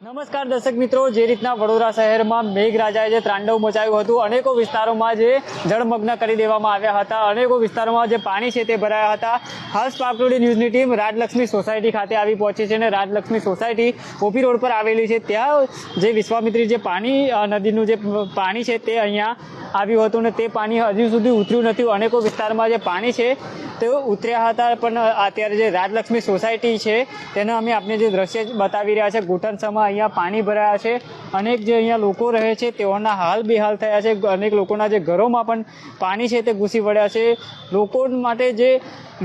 નમસ્કાર દર્શક મિત્રો, જે રીતના વડોદરા શહેરમાં મેઘરાજાએ જે ત્રાંડવ મચાવ્યું હતું, અનેકો વિસ્તારોમાં જે જળમગ્ન કરી દેવામાં આવ્યા હતા, અનેકો વિસ્તારોમાં જે પાણી છે તે ભરાયા હતા. હર્ષ સ્પાર્કટોડી ન્યૂઝની ટીમ રાજલક્ષ્મી સોસાયટી ખાતે આવી પહોંચી છે અને રાજલક્ષ્મી સોસાયટી ઓપી રોડ પર આવેલી છે. ત્યાં જે વિશ્વામિત્રી જે પાણી નદીનું જે પાણી છે તે અહીંયા આવ્યું હતું અને તે પાણી હજુ સુધી ઉતર્યું નથી. અનેકો વિસ્તારમાં જે પાણી છે તેઓ ઉતર્યા હતા, પણ અત્યારે જે રાજલક્ષ્મી સોસાયટી છે તેના અમે આપને જે દ્રશ્ય બતાવી રહ્યા છે, ઘૂંટણસમાં અહીંયા પાણી ભરાયા છે. અનેક જે અહીંયા લોકો રહે છે તેઓના હાલ બેહાલ થયા છે. અનેક લોકોના જે ઘરોમાં પણ પાણી છે તે ઘૂસી વળ્યા છે. લોકો માટે જે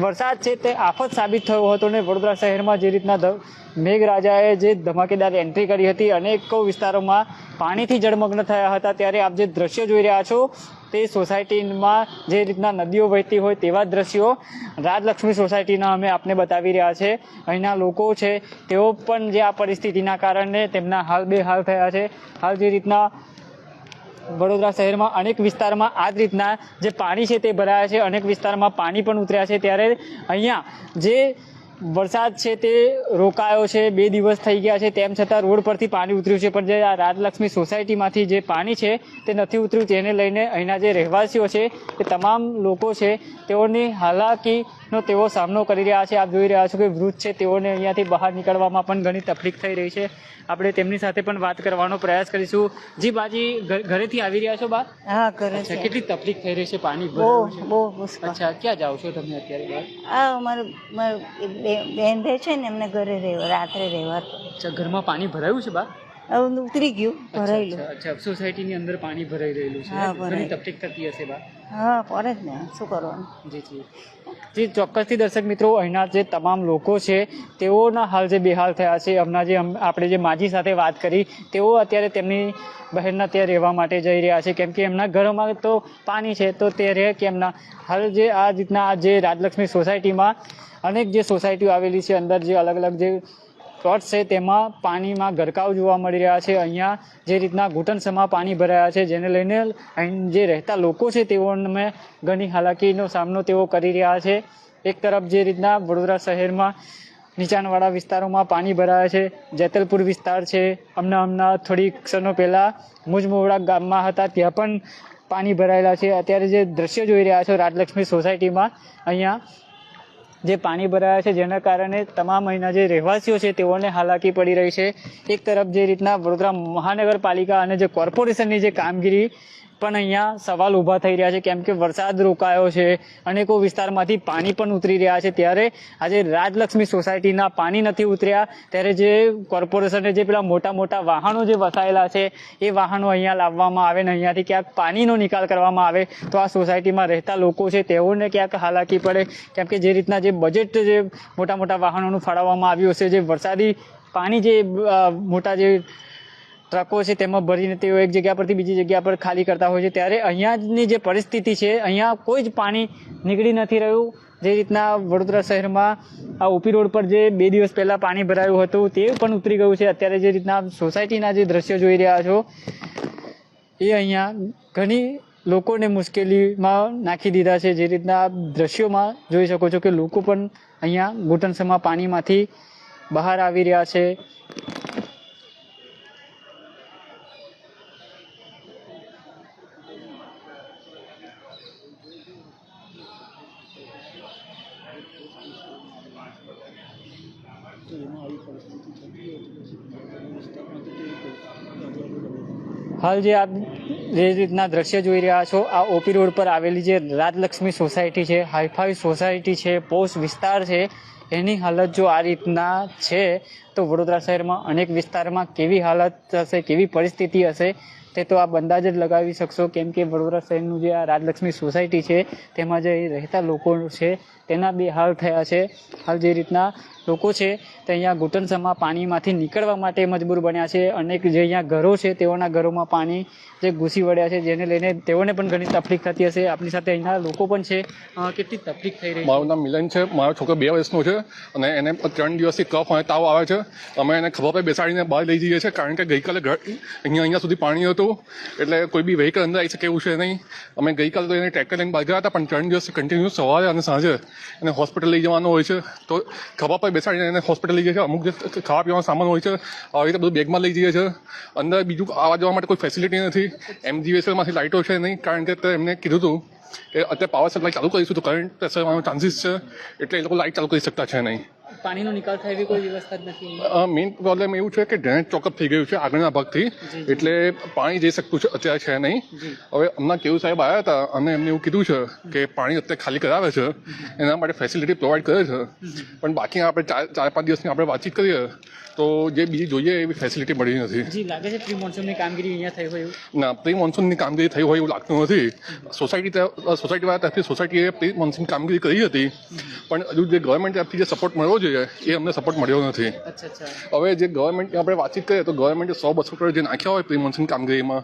વરસાદ છે તે આફત સાબિત થયો હતો ને વડોદરા શહેરમાં જે રીતના મેઘરાજાએ જે ધમાકેદાર એન્ટ્રી કરી હતી અનેકો વિસ્તારોમાં પાણીથી જળમગ્ન થયા હતા, ત્યારે આપ જે દ્રશ્યો જોઈ રહ્યા છો, તે સોસાયટીમાં જે રીતના નદીઓ વહેતી હોય તેવા દ્રશ્યો રાજલક્ષ્મી સોસાયટીના અમે આપને બતાવી રહ્યા છે. અહીંના લોકો છે, તેઓ પણ જે આ પરિસ્થિતિના કારણે તેમના હાલ બેહાલ થયા છે. હાલ જે રીતના વડોદરા શહેરમાં અનેક વિસ્તારમાં આ જ રીતના જે પાણી છે તે ભરાયા છે, અનેક વિસ્તારમાં પાણી પણ ઉતર્યા છે, ત્યારે અહીંયા જે વરસાદ છે તે રોકાયો છે, બે દિવસ થઈ ગયા છે, તેમ છતાં રોડ પરથી પાણી ઉતર્યું છે, પણ જે આ રાજલક્ષ્મી સોસાયટીમાંથી જે પાણી છે તે નથી ઉતર્યું, તેને લઈને અહીંના જે રહેવાસીઓ છે તે તમામ લોકો છે, તેઓની હાલાકીનો તેઓ સામનો કરી રહ્યા છે. આપ જોઈ રહ્યા છો કે વૃદ્ધ છે. તેઓને અહીંયાથી બહાર નીકળવામાં પણ ઘણી તકલીફ થઈ રહી છે. આપણે તેમની સાથે પણ વાત કરવાનો પ્રયાસ કરીશું. જી બાજી ઘરેથી આવી રહ્યા છો બા? હા ઘરે છે. કેટલી તકલીફ થઈ રહી છે પાણી બહુ છે? બહુ અચ્છા ક્યાં જાઓ છો તમે અત્યારે બહાર આ અમારું મારું બેન બે છે ને એમને ઘરે રહેવા રાત્રે રહેવા. અચ્છા ઘરમાં પાણી ભરાયું છે બા? ઉતરી ગયું ભરાયેલું. અચ્છા સોસાયટીની અંદર પાણી ભરાઈ રહેલું છે. હા, તકલીફ થતી હશે બા. હા પડે જ ને શું કરવાનું? જી જી. જી ચોક્કસથી દર્શક મિત્રો અહીંના જે તમામ લોકો છે તેઓના હાલ જે બેહાલ થયા છે હમણાં જે આપણે જે માજી સાથે વાત કરી તેઓ અત્યારે તેમની બહેનના ત્યાં રહેવા માટે જઈ રહ્યા છે. કેમ કે એમના ઘરોમાં તો પાણી છે તો તે રહે કેમના હાલ જે આ રીતના આ જે રાજલક્ષ્મી સોસાયટીમાં અનેક જે સોસાયટીઓ આવેલી છે અંદર જે અલગ અલગ જે પ્લોટ છે તેમાં પાણીમાં ગરકાવ જોવા મળી રહ્યા છે. અહીંયા જે રીતના ઘૂંટણસમાં પાણી ભરાયા છે, જેને લઈને અહીં જે રહેતા લોકો છે તેઓને ઘણી હાલાકીનો સામનો તેઓ કરી રહ્યા છે. એક તરફ જે રીતના વડોદરા શહેરમાં નીચાણવાળા વિસ્તારોમાં પાણી ભરાયા છે. જેતલપુર વિસ્તાર છે. હમણાં હમણાં થોડી ક્ષણો પહેલાં મુજમોવડા ગામમાં હતા, ત્યાં પણ પાણી ભરાયેલા છે. અત્યારે જે દ્રશ્ય જોઈ રહ્યા છો, રાજલક્ષ્મી સોસાયટીમાં, અહીંયા જે પાણી ભરાયા છે, જેના કારણે તમામ અહીંના જે રહેવાસીઓ છે, તેઓને હાલાકી પડી રહી છે. એક તરફ જે રીતના વડોદરા મહાનગરપાલિકા અને જે કોર્પોરેશનની જે કામગીરી પણ અહીંયા સવાલ ઊભા થઈ રહ્યા છે, કેમ કે વરસાદ રોકાયો છે અનેકો વિસ્તારમાંથી પાણી પણ ઉતરી રહ્યા છે. ત્યારે આજે રાજલક્ષ્મી સોસાયટીના પાણી નથી ઉતર્યા, ત્યારે જે કોર્પોરેશને જે પેલા મોટા મોટા વાહનો જે વસાયેલા છે, એ વાહનો અહીંયા લાવવામાં આવે ને અહીંયાથી ક્યાંક પાણીનો નિકાલ કરવામાં આવે, તો આ સોસાયટીમાં રહેતા લોકો છે, તેઓને ક્યાંક હાલાકી પડે. કેમ કે જે રીતના જે બજેટ જે મોટા મોટા વાહનોનું ફાળવવામાં આવ્યું હશે, જે વરસાદી પાણી જે મોટા જે ટ્રકો છે, તેમાં ભરીને તેઓ એક જગ્યા પરથી બીજી જગ્યા પર ખાલી કરતા હોય છે. ત્યારે અહીંયાની જે પરિસ્થિતિ છે, અહીંયા કોઈ જ પાણી નીકળી નથી રહ્યું. જે રીતના વડોદરા શહેરમાં આ ઓપી રોડ પર જે બે દિવસ પહેલાં પાણી ભરાયું હતું, તે પણ ઉતરી ગયું છે. અત્યારે જે રીતના સોસાયટીના જે દ્રશ્યો જોઈ રહ્યા છો, એ અહીંયા ઘણી લોકોને મુશ્કેલીમાં નાખી દીધા છે. જે રીતના આપ દ્રશ્યોમાં જોઈ શકો છો કે લોકો પણ અહીંયા ઘૂંટણસમાં પાણીમાંથી બહાર આવી રહ્યા છે. હાલ જે આપ જે રીતના દ્રશ્ય જોઈ રહ્યા છો, આ ઓપી રોડ પર આવેલી જે રાજલક્ષ્મી સોસાયટી છે, હાઈફાઈ સોસાયટી છે પોસ્ટ વિસ્તાર છે, એની હાલત જો આ રીતના છે, તો વડોદરા શહેરમાં અનેક વિસ્તારમાં કેવી હાલત હશે, કેવી પરિસ્થિતિ હશે, તે તો આપ અંદાજ જ લગાવી શકશો. કેમ કે વડોદરા શહેરનું જે આ રાજલક્ષ્મી સોસાયટી છે, તેમાં જે રહેતા લોકો છે, તેના બે હાલ થયા છે. હાલ જે રીતના લોકો છે, તે અહીંયા ઘૂંટણસમાં પાણીમાંથી નીકળવા માટે મજબૂર બન્યા છે. અનેક જે અહીંયા ઘરો છે, તેઓના ઘરોમાં પાણી જે ઘૂસી વળ્યા છે, જેને લઈને તેઓને પણ ઘણી તકલીફ થતી હશે. આપણી સાથે અહીંના લોકો પણ છે. કેટલી તકલીફ થઈ રહી મારું નામ મિલન છે. મારો છોકરો બે વર્ષનો છે અને એને ત્રણ દિવસથી કફ અને તાવ આવે છે. અમે એને ખભા પર બેસાડીને બહાર લઈ જઈએ છીએ કારણ કે ગઈકાલે ઘર અહીંયા અહીંયા સુધી પાણી હતું. એટલે કોઈ બી વ્હીકલ અંદર આવી શકે એવું છે નહીં. અમે ગઈકાલે તો એને ટ્રેક્ટર લઈને બહાર ગયા હતા, પણ ત્રણ દિવસ કન્ટિન્યુ સવારે અને સાંજે એને હોસ્પિટલ લઈ જવાનું હોય છે. તો ખભા પર બેસાડીને એને હોસ્પિટલ લઈ જાય છે. અમુક જે ખાવા પીવાનો સામાન હોય છે, આવી રીતે બધું બેગમાં લઈ જઈએ છે. અંદર બીજું આવવા જવા માટે કોઈ ફેસિલિટી નથી. એમજીવીએસએલમાંથી લાઇટો છે નહીં. કારણ કે એમને કીધું હતું કે અત્યારે પાવર સપ્લાય ચાલુ કરીશું તો કરંટ આવવાનો ચાન્સીસ છે. એટલે એ લોકો લાઇટ ચાલુ કરી શકતા છે નહીં. પાણીનો નિકાલ થાય એવી કોઈ વ્યવસ્થા જ નથી મેઇન પ્રોબ્લેમ એવું છે કે ડ્રેનેજ ચોકઅપ થઈ ગયું છે આગળના ભાગથી. એટલે પાણી જઈ શકતું છે અત્યારે છે નહીં. હવે હમણાં કેવું સાહેબ આવ્યા હતા અને એમને એવું કીધું છે કે પાણી અત્યારે ખાલી કરાવે છે એના માટે ફેસિલિટી પ્રોવાઈડ કરે છે. પણ બાકી આપણે ચાર ચાર પાંચ દિવસની આપણે વાતચીત કરીએ તો જે બીજી જોઈએ એવી ફેસિલિટી મળી નથી. જી લાગે છે પ્રી મોન્સૂનની કામગીરી અહીંયા થઈ હોય એવું? ના પ્રી મોન્સૂનની કામગીરી થઈ હોય એવું લાગતું નથી. સોસાયટી સોસાયટીવાળા તરફથી સોસાયટીએ પ્રી મોન્સૂન કામગીરી કરી હતી. પણ હજુ જે ગવર્મેન્ટ તરફથી જે સપોર્ટ મળવો જોઈએ એ અમને સપોર્ટ મળ્યો નથી. હવે જે ગવર્મેન્ટ આપણે વાતચીત કરીએ તો ગવર્મેન્ટે સો બસો કરોડ જે નાખ્યા હોય પ્રી મોન્સૂન કામગીરીમાં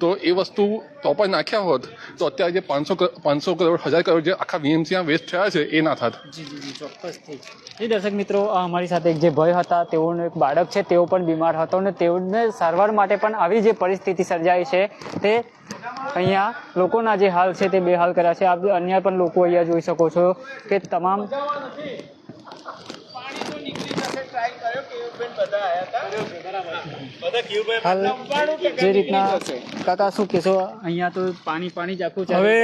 તો એ વસ્તુ તો પણ નાખ્યા હોત તો અત્યારે જે પાંચસો પાંચસો કરોડ હજાર કરોડ જે આખા વીએમસીમાં વેસ્ટ થયા છે એ ના થાત. ચોક્કસથી જી દર્શક મિત્રો આ અમારી સાથે એક જે ભય હતા તેઓનો એક બાળક છે તેઓ પણ બીમાર હતો અને તેઓને સારવાર માટે પણ આવી જે પરિસ્થિતિ સર્જાઈ છે તે અહીંયા લોકોના જે હાલ છે તે બેહાલ કર્યા છે. આપ અન્ય પણ લોકો અહીંયા જોઈ શકો છો કે તમામ હાલ જે રીતના કાકા શું કહેશો? અહીંયા તો પાણી પાણી જ આખું હવે.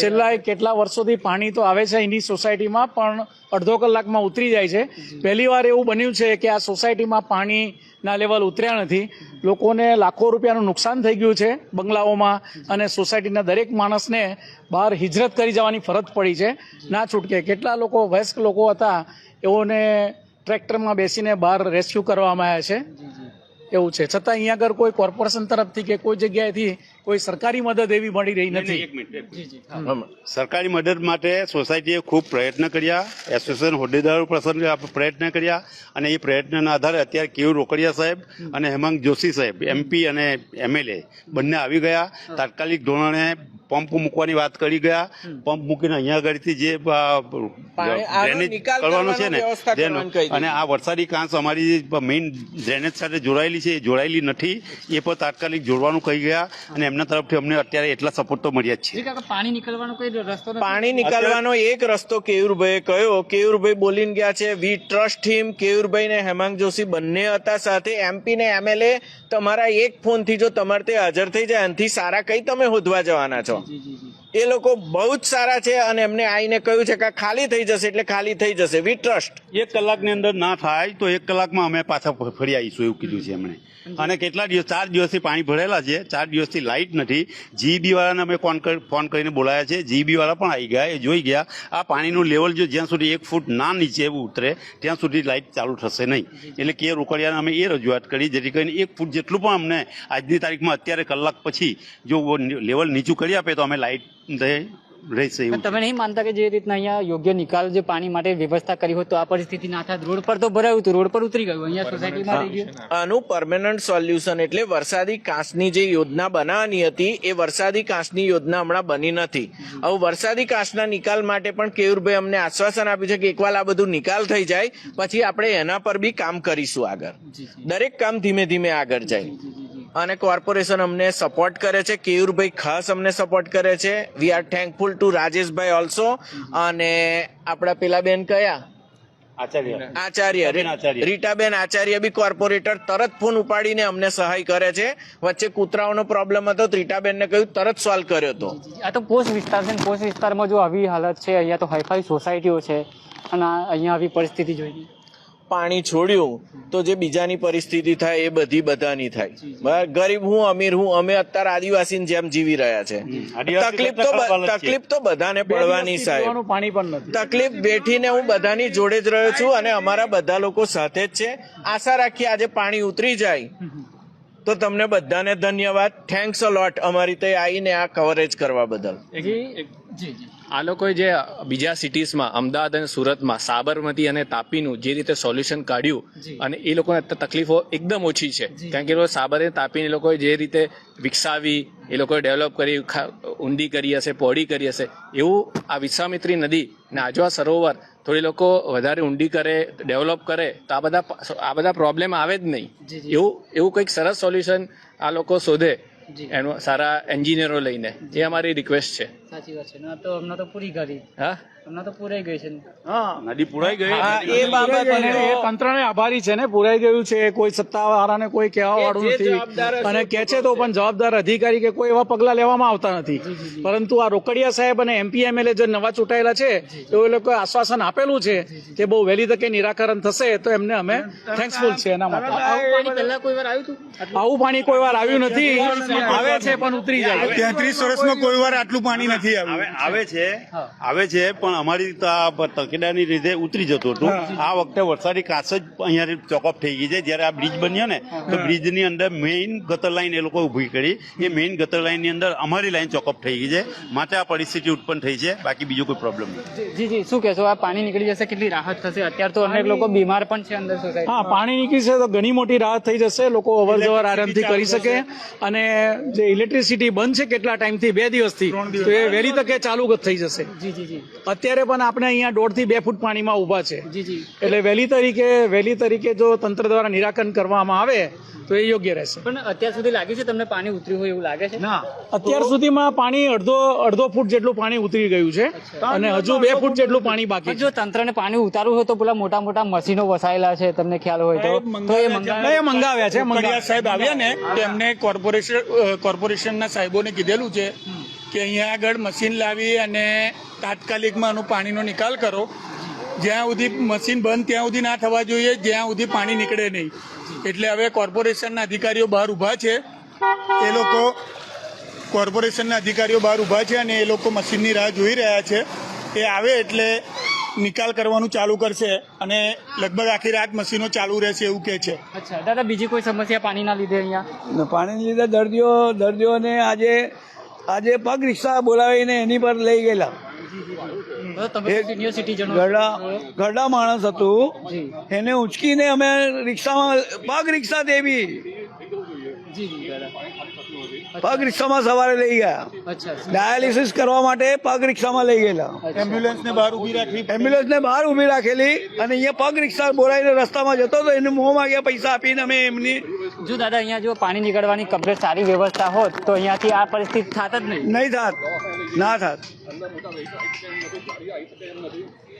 છેલ્લા કેટલા વર્ષોથી પાણી તો આવે છે એની સોસાયટીમાં પણ અડધો કલાકમાં ઉતરી જાય છે. પહેલી વાર એવું બન્યું છે કે આ સોસાયટીમાં પાણીના લેવલ ઉતર્યા નથી. લોકોને લાખો રૂપિયાનું નુકસાન થઈ ગયું છે બંગલાઓમાં અને સોસાયટીના દરેક માણસને બહાર હિજરત કરી જવાની ફરજ પડી છે. ના છૂટકે કેટલા લોકો વયસ્ક લોકો હતા એઓને ટ્રેક્ટરમાં બેસીને બહાર રેસ્ક્યુ કરવામાં આવ્યા છે. એવું છે. છતાં અહીંયા આગળ કોઈ કોર્પોરેશન તરફથી કે કોઈ જગ્યાએથી કોઈ સરકારી મદદ એવી મળી રહી નથી. સરકારી મદદ માટે સોસાયટીએ ખૂબ પ્રયત્ન કર્યા. એસોસિએશન હોદ્દેદારો પ્રસંગે પ્રયત્ન કર્યા અને એ પ્રયત્નના આધારે અત્યારે કેવું રોકડિયા સાહેબ અને હેમંત જોશી સાહેબ એમપી અને એમએલએ બંને આવી ગયા. તાત્કાલિક ધોરણે પંપ મૂકવાની વાત કરી ગયા. પંપ મૂકીને અહીંયા આગળથી જે ડ્રેનેજ કરવાનું છે ને જેનું અને આ વરસાદી કાંસ અમારી મેઇન ડ્રેનેજ સાથે જોડાયેલી છે એ જોડાયેલી નથી. એ પણ તાત્કાલિક જોડવાનું કહી ગયા અને એમના તરફથી અમને અત્યારે એટલા સપોર્ટ તો મળ્યા જ છે. પાણી નીકળવાનો કોઈ રસ્તો પાણી નીકાળવાનો એક રસ્તો કેયુરભાઈએ કહ્યો. કેયુરભાઈ બોલીને ગયા છે વી ટ્રસ્ટ હિમ કેયુરભાઈ ને હેમાંગ જોશી બંને હતા સાથે. એમપી ને એમએલએ તમારા એક ફોનથી જો તમારે તે હાજર થઈ જાય એનાથી સારા કઈ તમે હોદવા જવાના છો? જી જી જી એ લોકો બહુ જ સારા છે અને એમને આઈને કહ્યું છે કે ખાલી થઈ જશે એટલે ખાલી થઈ જશે. વી ટ્રસ્ટ એક કલાકની અંદર ના થાય તો એક કલાકમાં અમે પાછા ફરી આવીશું એવું કીધું છે એમણે. અને કેટલા દિવસ ચાર દિવસથી પાણી ભરેલા છે, ચાર દિવસથી લાઇટ નથી. જીબી વાળાને અમે ફોન ફોન કરીને બોલાયા છે. જીબી વાળા પણ આવી ગયા, એ જોઈ ગયા. આ પાણીનું લેવલ જો જ્યાં સુધી એક ફૂટ ના નીચે એવું ઉતરે, ત્યાં સુધી લાઇટ ચાલુ થશે નહીં. એટલે કે રોકડિયાને અમે એ રજૂઆત કરી, જેથી કરીને એક ફૂટ જેટલું પણ અમને આજની તારીખમાં અત્યારે કલાક પછી જો લેવલ નીચું કરી આપે તો અમે લાઇટ રહેશે તમે નહીં માનતા કે જે રીતના અહીંયા યોગ્ય નિકાલ જે પાણી માટે વ્યવસ્થા કરી હોય તો આ પરિસ્થિતિ ના થાય? રોડ પર તો ભરાયું હતું રોડ પર ઉતરી ગયું અહીંયા સોસાયટીમાં રહી ગયું. આનું પરમેનન્ટ સોલ્યુશન એટલે વરસાદી કાંસની જે યોજના બનાવવાની હતી એ વરસાદી કાંસની યોજના હમણાં બની નથી. હવે વરસાદી કાંસના નિકાલ માટે પણ કેયુરભાઈ અમને આશ્વાસન આપ્યું છે કે એકવાર આ બધું નિકાલ થઈ જાય પછી આપણે એના પર બી કામ કરીશું આગળ. દરેક કામ ધીમે ધીમે આગળ જાય. અને કોર્પોરેશન અમને સપોર્ટ કરે છે. કેયુરભાઈ ખાસ અમને સપોર્ટ કરે છે. We are thankful to Rajeshbhai also અને આપણા પેલા બેન કયા? આચાર્ય. આચાર્ય. રીટાબેન આચાર્ય. રીટાબેન આચાર્ય બી કોર્પોરેટર તરત ફોન ઉપાડીને અમને સહાય કરે છે. વચ્ચે કૂતરાઓનો પ્રોબ્લેમ હતો રીટાબેન ને કહ્યું તરત સોલ્વ કર્યો હતો આ તો પોસ્ટ વિસ્તાર છે ને પોસ્ટ વિસ્તારમાં જો આવી હાલત છે અહીંયા તો હાઈફાઈ સોસાયટીઓ છે. અને અહીંયા આવી પરિસ્થિતિ જોઈને પાણી છોડ્યું તો જે બીજાની પરિસ્થિતિ થાય એ બધી બધાની થાય. બરાબર? ગરીબ હું અમીર હું અમે અત્યારે આદિવાસીની જેમ જીવી રહ્યા છે. તકલીફ તો. તકલીફ તો બધાને પડવાની સાહેબ. પાણી પણ નથી. તકલીફ બેઠીને હું બધાની જોડે જ રહ્યો છું અને અમારા બધા લોકો સાથે જ છે. આશા રાખીએ આજે પાણી ઉતરી જાય. તો તમને બધાને ધન્યવાદ. થેન્ક્સ અ લોટ અમારી તે આવીને આ કવરેજ કરવા બદલ. જી જી. આ લોકોએ જે બીજા સિટીઝમાં અમદાવાદ અને સુરતમાં સાબરમતી અને તાપીનું જે રીતે સોલ્યુશન કાઢ્યું અને એ લોકોને તકલીફો એકદમ ઓછી છે. કારણ કે એ લોકો સાબર અને તાપીને લોકોએ જે રીતે વિકસાવી એ લોકોએ ડેવલપ કરી ઊંડી કરી હશે પહોળી કરી હશે એવું આ વિશ્વામિત્રી નદી ને આજવા સરોવર થોડી લોકો વધારે ઊંડી કરે ડેવલપ કરે તો આ બધા આ બધા પ્રોબ્લેમ આવે જ નહીં. એવું એવું કંઈક સરસ સોલ્યુશન આ લોકો શોધે એનો સારા એન્જિનિયરો લઈને. એ અમારી રિક્વેસ્ટ છે. સાચી વાત છે. ના તો હમણાં તો પૂરી કરી. હા? હમણાં તો પૂરાઈ ગઈ છે. નદી પૂરાઈ ગઈ? એ બાબત અને એ તંત્રને આભારી છે ને પૂરાઈ ગયું છે કોઈ સત્તાવાળાને કોઈ કહેવા વાળું નથી. અને કે છે તો પણ જવાબદાર અધિકારી કે કોઈ એવા પગલા લેવામાં આવતા નથી. પરંતુ આ રોકડિયા સાહેબ અને એમપી એમએલએ જે નવા ચૂંટાયેલા છે તો એ લોકોએ આશ્વાસન આપેલું છે કે બહુ વહેલી તકે નિરાકરણ થશે તો એમને અમે થેન્કફુલ છે એના માટે. આવું પાણી કોઈ વાર આવ્યું હતું? આવું પાણી કોઈ વાર આવ્યું નથી. આવે છે પણ ઉતરી જાય. તેત્રીસ વર્ષમાં કોઈ વાર આટલું પાણી નથી. આવ્યું. આવે આવે છે આવે છે પણ અમારી તો આ તકેદારની લીધે ઉતરી જતું હતું. આ વખતે વરસાદી કાચ જ અહીંયા ચોકઅપ થઈ ગઈ છે. જ્યારે આ બ્રિજ બન્યો ને તો બ્રિજની અંદર મેઇન ગટર લાઈન એ લોકો ઊભી કરી. એ મેઇન ગટર લાઇનની અંદર અમારી લાઈન ચોકઅપ થઈ ગઈ છે. માટે આ પરિસ્થિતિ ઉત્પન્ન થઈ છે. બાકી બીજો કોઈ પ્રોબ્લેમ નથી જી જી શું કહેશો? આ પાણી નીકળી જશે કેટલી રાહત થશે? અત્યારે તો અનેક લોકો બીમાર પણ છે અંદર સોસાયટી હા પાણી નીકળશે તો ઘણી મોટી રાહત થઈ જશે. લોકો અવર જવર આરામથી કરી શકે. અને જે ઇલેક્ટ્રિસિટી બંધ છે કેટલા ટાઈમથી બે દિવસથી. તો એ વહેલી તકે ચાલુ જ થઈ જશે. જી જી જી. અત્યારે પણ આપણે અહીંયા દોઢથી બે ફૂટ પાણીમાં ઊભા છે. જી જી. એટલે વહેલી તરીકે વહેલી તરીકે જો તંત્ર દ્વારા નિરાકરણ કરવામાં આવે તો એ યોગ્ય રહેશે. પણ અત્યાર સુધી લાગ્યું છે તમને પાણી ઉતર્યું હોય એવું લાગે છે? અત્યાર સુધીમાં પાણી અડધો અડધો ફૂટ જેટલું પાણી ઉતરી ગયું છે અને હજુ બે ફૂટ જેટલું પાણી બાકી છે. જો તંત્રને પાણી ઉતારવું હોય તો પેલા મોટા મોટા મશીનો વસાયેલા છે તમને ખ્યાલ હોય તો. તો એ મંગાવ્યા છે. મંગાવ્યા સાહેબ આવ્યા ને એમને કોર્પોરેશન કોર્પોરેશનના સાહેબોને કીધેલું છે કે અહીંયા આગળ મશીન લાવી અને તાત્કાલિકમાં આનું પાણીનો નિકાલ કરો. જ્યાં સુધી મશીન બંધ ત્યાં સુધી ના થવા જોઈએ જ્યાં સુધી પાણી નીકળે નહીં. એટલે હવે કોર્પોરેશનના અધિકારીઓ બહાર ઊભા છે. એ લોકો કોર્પોરેશનના અધિકારીઓ બહાર ઊભા છે અને એ લોકો મશીનની રાહ જોઈ રહ્યા છે. એ આવે એટલે નિકાલ કરવાનું ચાલુ કરશે અને લગભગ આખી રાત મશીનો ચાલુ રહેશે એવું કહે છે. અચ્છા દાદા બીજી કોઈ સમસ્યા પાણીના લીધે અહીંયા? પાણીના લીધે દર્દીઓ દર્દીઓને આજે આજે પગ રિક્ષા બોલાવીને એની પર લઈ ગયેલા. ગરડા માણસ હતું. એને ઉંચકીને અમે રિક્ષામાં પગ રિક્ષા દેવી. જી જી દાદા પગ રિક્ષામાં સવારે લઈ ગયા. ડાયાલિસિસ કરવા માટે પગ રિક્ષામાં લઈ ગયેલા. એમ્બ્યુલન્સને બહાર ઊભી રાખી. એમ્બ્યુલન્સ એમ્બ્યુલન્સને બહાર ઊભી રાખેલી અને અહીંયા પગ રિક્ષા બોલાવીને રસ્તામાં જતો હતો એને મોં માંગ્યા પૈસા આપીને અમે એમની જો દાદા અહીંયા જો પાણી નીકળવાની કમ્પ્લીટ સારી વ્યવસ્થા હોત તો અહીંયાથી આ પરિસ્થિતિ થાત જ નહીં. નહીં થાત. ના થાત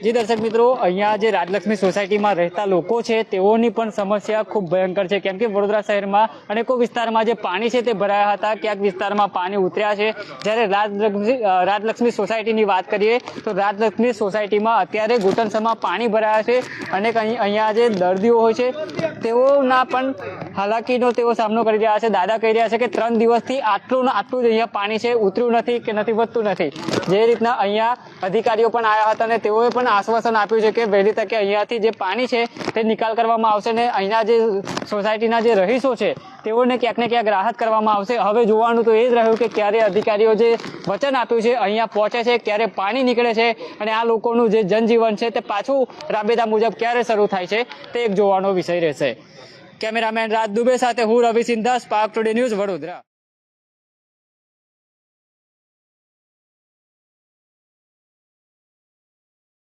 જી દર્શક મિત્રો, અહીંયા જે રાજલક્ષ્મી સોસાયટીમાં રહેતા લોકો છે, તેઓની પણ સમસ્યા ખૂબ ભયંકર છે. કેમ કે વડોદરા શહેરમાં અનેકો વિસ્તારમાં જે પાણી છે તે ભરાયા હતા. ક્યાંક વિસ્તારમાં પાણી ઉતર્યા છે. જ્યારે રાજલક્ષ્મી રાજલક્ષ્મી સોસાયટીની વાત કરીએ, તો રાજલક્ષ્મી સોસાયટીમાં અત્યારે ઘૂંટણસમાં પાણી ભરાયા છે. અને અહીં, અહીંયા જે દર્દીઓ હોય છે, તેઓના પણ હાલાકીનો તેઓ સામનો કરી રહ્યા છે. દાદા કહી રહ્યા છે કે ત્રણ દિવસથી આટલું આટલું જ અહીંયા પાણી છે. ઉતર્યું નથી કે નથી વધતું નથી. જે રીતના અહીંયા અધિકારીઓ પણ આવ્યા હતા અને તેઓએ પણ આશ્વાસન આપ્યું છે કે વહેલી તકે અહીંયાથી જે પાણી છે તે નિકાલ કરવામાં આવશે ને અહીંના જે સોસાયટીના જે રહીશો છે, તેઓને ક્યાંક ને ક્યાંક રાહત કરવામાં આવશે. હવે જોવાનું તો એ જ રહ્યું કે ક્યારે અધિકારીઓ જે વચન આપ્યું છે અહીંયા પહોંચે છે, ક્યારે પાણી નીકળે છે અને આ લોકોનું જે જનજીવન છે તે પાછું રાબેતા મુજબ ક્યારે શરૂ થાય છે તે એક જોવાનો વિષય રહેશે. કેમેરામેન રાજ દુબે સાથે હું Ravi Sindha spark today news Vadodara.